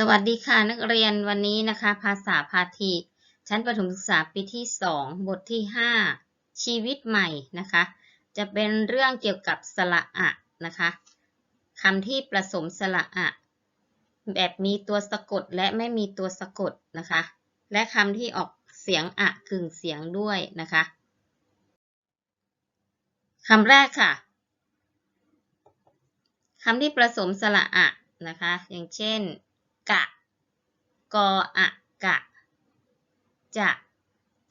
สวัสดีค่ะนักเรียนวันนี้นะคะ ภาษาพาทีชั้นประถมศึกษาปีที่ 2 บทที่ 5 ชีวิตใหม่นะคะ จะเป็นเรื่องเกี่ยวกับสระอะนะคะคำที่ผสมสระอะแบบมีตัวสะกดและไม่มีตัวสะกดนะคะ และคำที่ออกเสียงอะกึ่งเสียงด้วยนะคะคำแรกค่ะคำที่ผสมสระอะนะคะ อย่างเช่น กะ กออะกะ จะ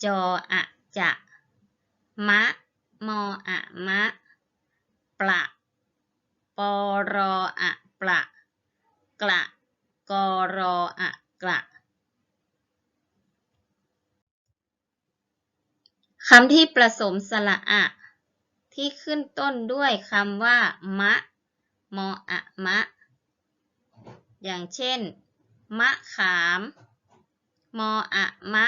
จออะจะ มะ มออะมะ ปละ ปอรออะปละ กละ กอรออะกละคำที่ผสมสระอะ ที่ขึ้นต้นด้วยคำว่า มะ มออะมะ อย่างเช่น มะขาม มออะมะ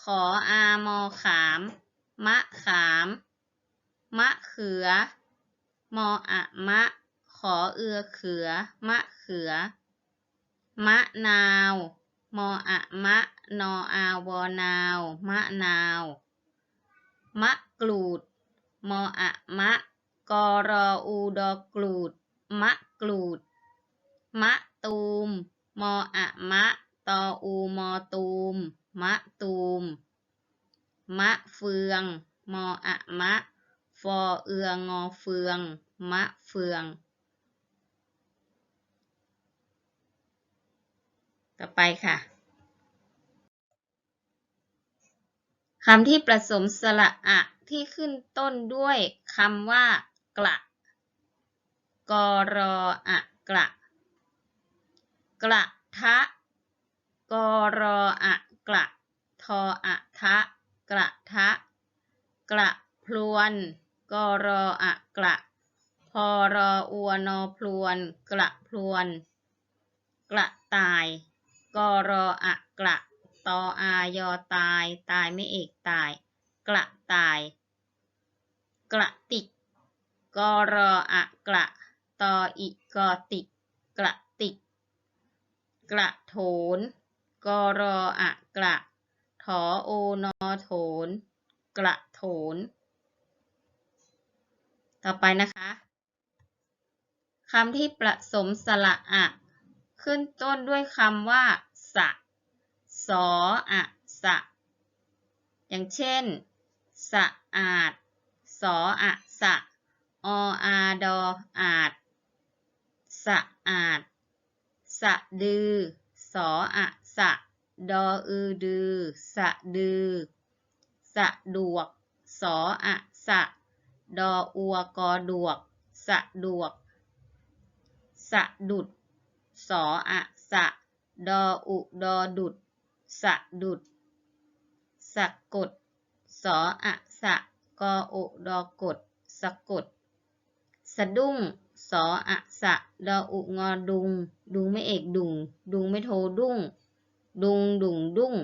ขออามอขาม มะขาม มะเขือ มออะมะ ขอเอือเขือ มะเขือ มะนาว มออะมะ นออาวอนาว มะนาว มะกรูด มออะมะ กอรออูดอกรูด มะกรูด มะตูม มออะมะ ตออูมอตูม มะตูม มะเฟือง มออะมะ ฟอเอืองอเฟือง มะเฟือง ต่อไปค่ะคำที่ผสมสระอะที่ขึ้นต้นด้วยคำว่ากระกรออะกระ กระทะกรออะกระทออะทะกระทะ กระพลวนกรออะกระพอรออัวนอพลวน กระพลวน กระตายกรออะกระตออายอตาย ตายไม่เอกตาย กระตาย กระติกกรออะกระตออิกอติกกระ กระโถน กรออะกระ ถอโอนอโถน กระโถน ต่อไปนะคะคำที่ผสมสระอะ ขึ้นต้นด้วยคำว่า สะ สออะสะ อย่างเช่น สะอาด สออะสะ ออาดออาด สะอาด สะดือ สออะสะ ดออือดือ สะดือ สะดวก สออะสะ ดออัวกอดวก สะดวก สะดุด สออะสะ ดออุดอดุด สะดุด สะกด สออะสะ กอโอดอกด สะกด สะดุ้ง สออะสะดออุงอดุง ดุงไม่เอกดุง ดุงไม่โทดุ้ง ดุงดุงดุ้ง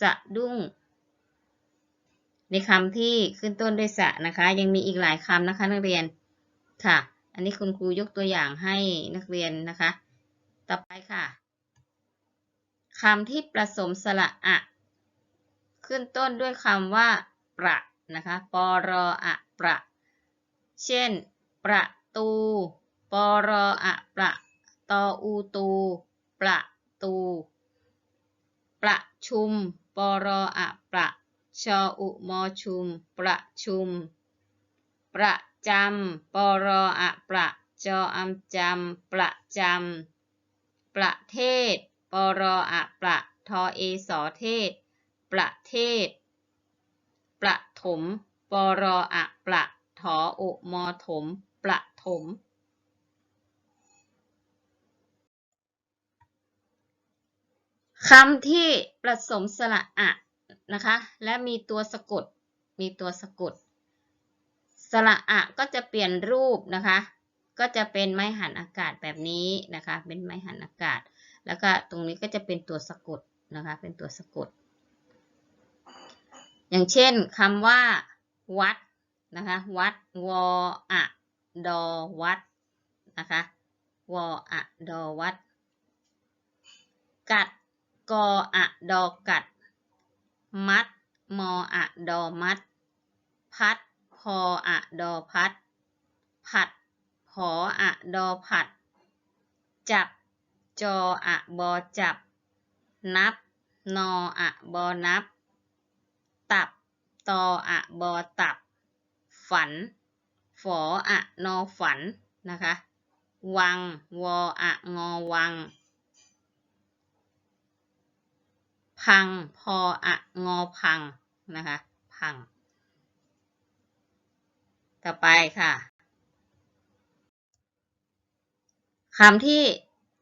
สะดุ้ง ในคำที่ขึ้นต้นด้วยสะนะคะ ยังมีอีกหลายคำนะคะนักเรียน ค่ะ อันนี้คุณครูยกตัวอย่างให้นักเรียนนะคะ ต่อไปค่ะคำที่ผสมสระอะ ขึ้นต้นด้วยคำว่า ประนะคะ ปรออะ ประ เช่น ประ ตู ปรออะประตออูตู ประตู ประชุม ปรออะประชออุมอชุม ประชุม ประจำ ปรออะประจออำจำ ประจำ ประเทศ ปรออะประทอเอสอเทศ ประเทศ ประถม ปรออะประถออุมอถม ประ ถมคำที่ผสมสระอะนะคะ และมีตัวสะกด มีตัวสะกด สระอะก็จะเปลี่ยนรูปนะคะ ก็จะเป็นไม้หันอากาศแบบนี้นะคะ เป็นไม้หันอากาศ แล้วก็ตรงนี้ก็จะเป็นตัวสะกดนะคะ เป็นตัวสะกด อย่างเช่นคำว่า วัดนะคะ วัดวออะ ดอวัดนะคะวออะดอวัด กัดกออะดอกัด มัดมออะดอมัด พัดพออะดอพัด ผัดผออะดอผัด จับจออะบอจับ นับนออะบอนับ ตับตออะบอตับ ฝัน ฝออะนอฝันนะคะ วัง วออะงอวัง พัง พออะงอพังนะคะ พัง ต่อไปค่ะคำที่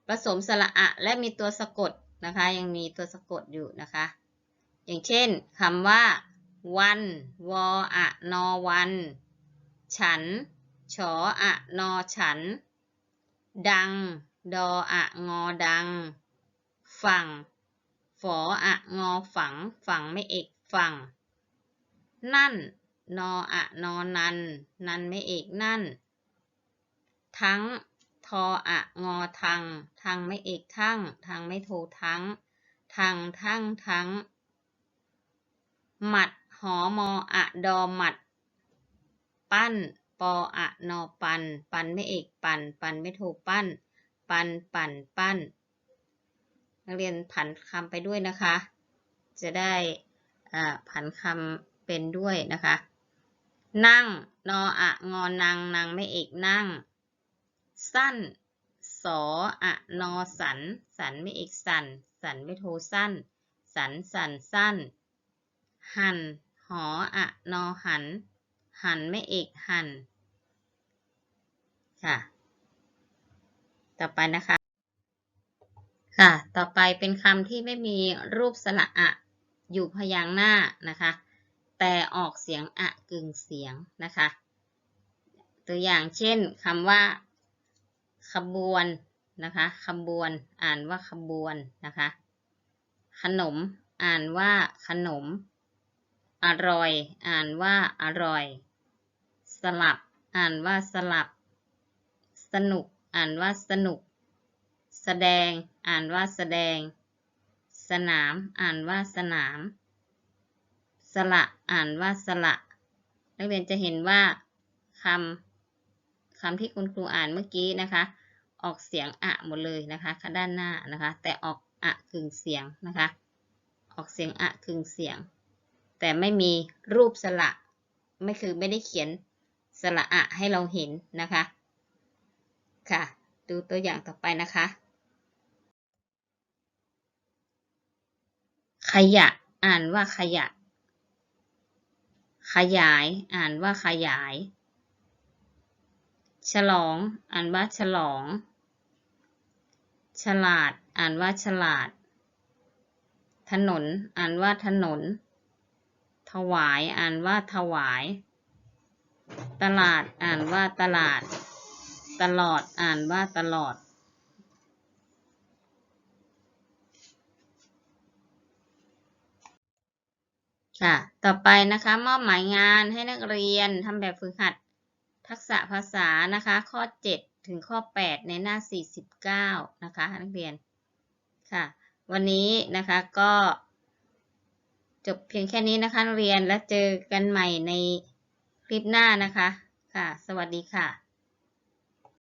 ผสมสระอะและมีตัวสะกดนะคะ ยังมีตัวสะกดอยู่นะคะ อย่างเช่นคำว่า วัน วออะนอวัน ฉัน ฉออะนอฉัน ดัง ดออะงอดัง ฝั่ง ฝออะงอฝัง ฝังไม่เอกฝั่ง นั่น นออะนอนัน นันไม่เอกนั่น ทั้ง ทออะงอทัง ทังไม่เอกทั้ง ทังไม่โททั้ง ทังทั้งทั้งหมัด หอมออะดอหมัด ปั้น ปออะนอปัน ปันไม่เอกปัน ปันไม่โทปั้น ปันปั่นปั้น นักเรียนผันคำไปด้วยนะคะ จะได้ผันคำเป็นด้วยนะคะ นั่ง นออะงอนังนางไม่เอกนั่ง สั้น สออะนอสัน สันไม่เอกสัน สันไม่โทสั้น สันสันสั้น หันหออะนอหัน หันไม่เอกหันค่ะ ต่อไปนะคะ ค่ะ ต่อไปเป็นคำที่ไม่มีรูปสระอะ อยู่พยางค์หน้านะคะ แต่ออกเสียงอะกึ่งเสียงนะคะ ตัวอย่างเช่นคำว่า ขบวนนะคะขบวน อ่านว่าขบวนนะคะ ขนม อ่านว่าขนม อร่อย อ่านว่าอร่อย สลับ อ่านว่าสลับ สนุก อ่านว่าสนุก แสดง อ่านว่าแสดง สนาม อ่านว่าสนาม สละ อ่านว่าสละ นักเรียนจะเห็นว่าคำคำที่คุณครูอ่านเมื่อกี้นะคะ ออกเสียงอะหมดเลยนะคะด้านหน้านะคะ แต่ออกอะกึ่งเสียงนะคะ ออกเสียงอะกึ่งเสียง แต่ไม่มีรูปสระไม่คือไม่ได้เขียน สระอะให้เราเห็นนะคะ ค่ะ ดูตัวอย่างต่อไปนะคะ ขยะ อ่านว่าขยะ ขยาย อ่านว่าขยาย ฉลอง อ่านว่าฉลอง ฉลาด อ่านว่าฉลาด ถนน อ่านว่าถนน ถวาย อ่านว่าถวาย ตลาดอ่านว่าตลาด ตลอดอ่านว่าตลอด ค่ะ ต่อไปนะคะ มอบหมายงานให้นักเรียนทำแบบฝึกหัด ทักษะภาษานะคะ ข้อ 7 ถึงข้อ 8 ในหน้า 49 นะคะ นักเรียน ค่ะ วันนี้นะคะก็จบเพียงแค่นี้นะคะนักเรียนแล้วเจอกันใหม่ใน คลิปหน้านะคะ ค่ะ สวัสดีค่ะ